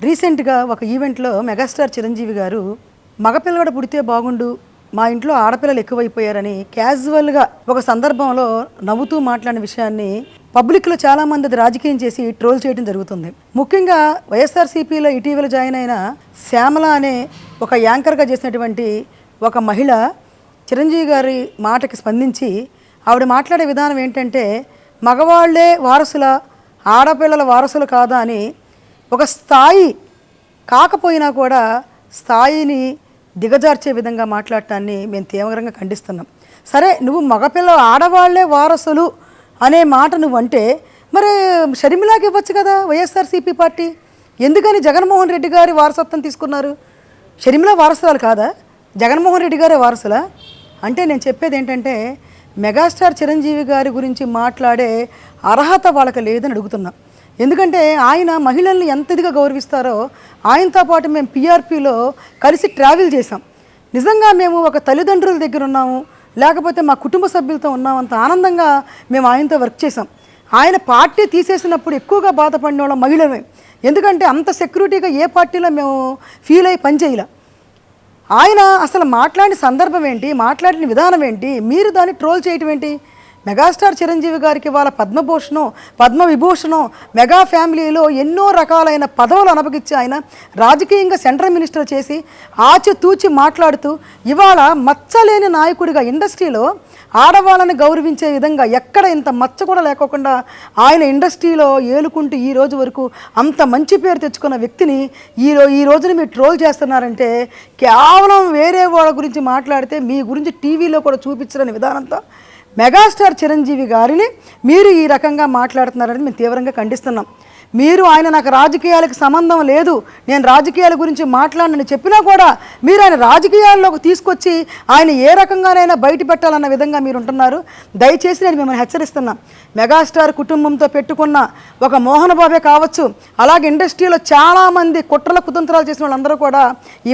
రీసెంట్గా ఒక ఈవెంట్లో మెగాస్టార్ చిరంజీవి గారు మగపిల్లవాడు పుడితే బాగుండు మా ఇంట్లో ఆడపిల్లలు ఎక్కువైపోయారని క్యాజువల్గా ఒక సందర్భంలో నవ్వుతూ మాట్లాడిన విషయాన్ని పబ్లిక్లో చాలామంది అది రాజకీయం చేసి ట్రోల్ చేయడం జరుగుతుంది. ముఖ్యంగా వైఎస్ఆర్సీపీలో ఇటీవల జాయిన్ అయిన శ్యామల అనే ఒక యాంకర్గా చేసినటువంటి ఒక మహిళ చిరంజీవి గారి మాటకి స్పందించి ఆవిడ మాట్లాడే విధానం ఏంటంటే మగవాళ్ళే వారసుల ఆడపిల్లల వారసులు కాదా అని ఒక స్థాయి కాకపోయినా కూడా స్థాయిని దిగజార్చే విధంగా మాట్లాడటాన్ని మేము తీవ్రంగా ఖండిస్తున్నాం. సరే నువ్వు మగపిల్ల ఆడవాళ్ళే వారసులు అనే మాట నువ్వు అంటే మరి షర్మిలాకి ఇవ్వచ్చు కదా వైఎస్ఆర్సీపీ పార్టీ? ఎందుకని జగన్మోహన్ రెడ్డి గారి వారసత్వం తీసుకున్నారు? షర్మిల వారసురాలు కాదా? జగన్మోహన్ రెడ్డి గారే వారసులా? అంటే నేను చెప్పేది ఏంటంటే మెగాస్టార్ చిరంజీవి గారి గురించి మాట్లాడే అర్హత వాళ్ళకి లేదని అడుగుతున్నాను ఎందుకంటే ఆయన మహిళల్ని ఎంత ఇదిగా గౌరవిస్తారో ఆయనతో పాటు మేము పిఆర్పిలో కలిసి ట్రావెల్ చేసాం నిజంగా మేము ఒక తల్లిదండ్రుల దగ్గర ఉన్నాము లేకపోతే మా కుటుంబ సభ్యులతో ఉన్నామంత ఆనందంగా మేము ఆయనతో వర్క్ చేసాం ఆయన పార్టీ తీసేసినప్పుడు ఎక్కువగా బాధపడిన వాళ్ళం మహిళలే ఎందుకంటే అంత సెక్యూరిటీగా ఏ పార్టీలో మేము ఫీల్ అయ్యి పనిచేయలే ఆయన అసలు మాట్లాడిన సందర్భం ఏంటి మాట్లాడిన విధానం ఏంటి మీరు దాన్ని ట్రోల్ చేయటం ఏంటి? మెగాస్టార్ చిరంజీవి గారికి వాళ్ళ పద్మభూషణం పద్మ విభూషణం మెగా ఫ్యామిలీలో ఎన్నో రకాలైన పదవులు అనపగిచ్చి ఆయన రాజకీయంగా సెంట్రల్ మినిస్టర్ చేసి ఆచితూచి మాట్లాడుతూ ఇవాళ మచ్చలేని నాయకుడిగా ఇండస్ట్రీలో ఆడవాళ్ళని గౌరవించే విధంగా ఎక్కడ ఇంత మచ్చ కూడా లేకోకుండా ఆయన ఇండస్ట్రీలో ఏలుకుంటూ ఈ రోజు వరకు అంత మంచి పేరు తెచ్చుకున్న వ్యక్తిని ఈ రో ఈ రోజున మీరు ట్రోల్ చేస్తున్నారంటే కేవలం వేరే వాళ్ళ గురించి మాట్లాడితే మీ గురించి టీవీలో కూడా చూపించలేని విధానంతో మెగాస్టార్ చిరంజీవి గారిని మీరు ఈ రకంగా మాట్లాడుతున్నారని మేము తీవ్రంగా ఖండిస్తున్నాం. మీరు ఆయన నాకు రాజకీయాలకు సంబంధం లేదు నేను రాజకీయాల గురించి మాట్లాడనని చెప్పినా కూడా మీరు ఆయన రాజకీయాల్లోకి తీసుకొచ్చి ఆయన ఏ రకంగానైనా బయట పెట్టాలన్న విధంగా మీరు ఉంటున్నారు. దయచేసి నేను మిమ్మల్ని హెచ్చరిస్తున్నా. మెగాస్టార్ కుటుంబంతో పెట్టుకున్న ఒక మోహన్ బాబే కావచ్చు అలాగే ఇండస్ట్రీలో చాలామంది కుట్రల కుతంత్రాలు చేసిన వాళ్ళందరూ కూడా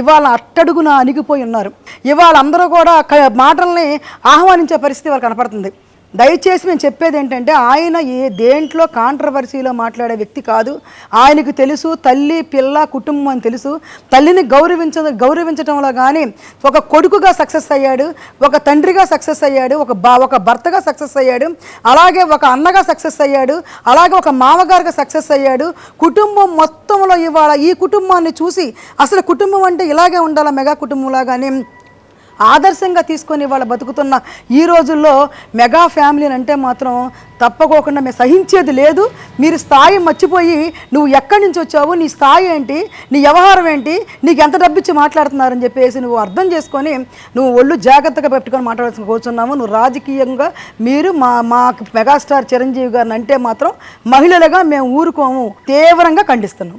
ఇవాళ అట్టడుగున అణిగిపోయి ఉన్నారు. ఇవాళ అందరూ కూడా మాటల్ని ఆహ్వానించే పరిస్థితి వాళ్ళు కనపడుతుంది. దయచేసి నేను చెప్పేది ఏంటంటే ఆయన ఏ దేంట్లో కాంట్రవర్సీలో మాట్లాడే వ్యక్తి కాదు. ఆయనకు తెలుసు తల్లి పిల్ల కుటుంబం అని తెలుసు. తల్లిని గౌరవించ గౌరవించడంలో కానీ ఒక కొడుకుగా సక్సెస్ అయ్యాడు ఒక తండ్రిగా సక్సెస్ అయ్యాడు ఒక బా ఒక భర్తగా సక్సెస్ అయ్యాడు అలాగే ఒక అన్నగా సక్సెస్ అయ్యాడు అలాగే ఒక మామగారుగా సక్సెస్ అయ్యాడు. కుటుంబం మొత్తంలో ఇవాళ ఈ కుటుంబాన్ని చూసి అసలు కుటుంబం అంటే ఇలాగే ఉండాలా మెగా కుటుంబంలాగానే? ఆదర్శంగా తీసుకొని వాళ్ళ బతుకుతున్న ఈ రోజుల్లో మెగా ఫ్యామిలీ అంటే మాత్రం తప్పకోకుండా మేము సహించేది లేదు. మీరు స్థాయి మర్చిపోయి నువ్వు ఎక్కడి నుంచి వచ్చావు నీ స్థాయి ఏంటి నీ వ్యవహారం ఏంటి నీకు ఎంత డబ్బిచ్చి మాట్లాడుతున్నారని చెప్పేసి నువ్వు అర్థం చేసుకొని నువ్వు ఒళ్ళు జాగ్రత్తగా పెట్టుకొని మాట్లాడాల్సి కూర్చున్నాము. నువ్వు రాజకీయంగా మీరు మా మా మెగాస్టార్ చిరంజీవి గారిని అంటే మాత్రం మహిళలుగా మేము ఊరుకోము తీవ్రంగా ఖండిస్తున్నాం.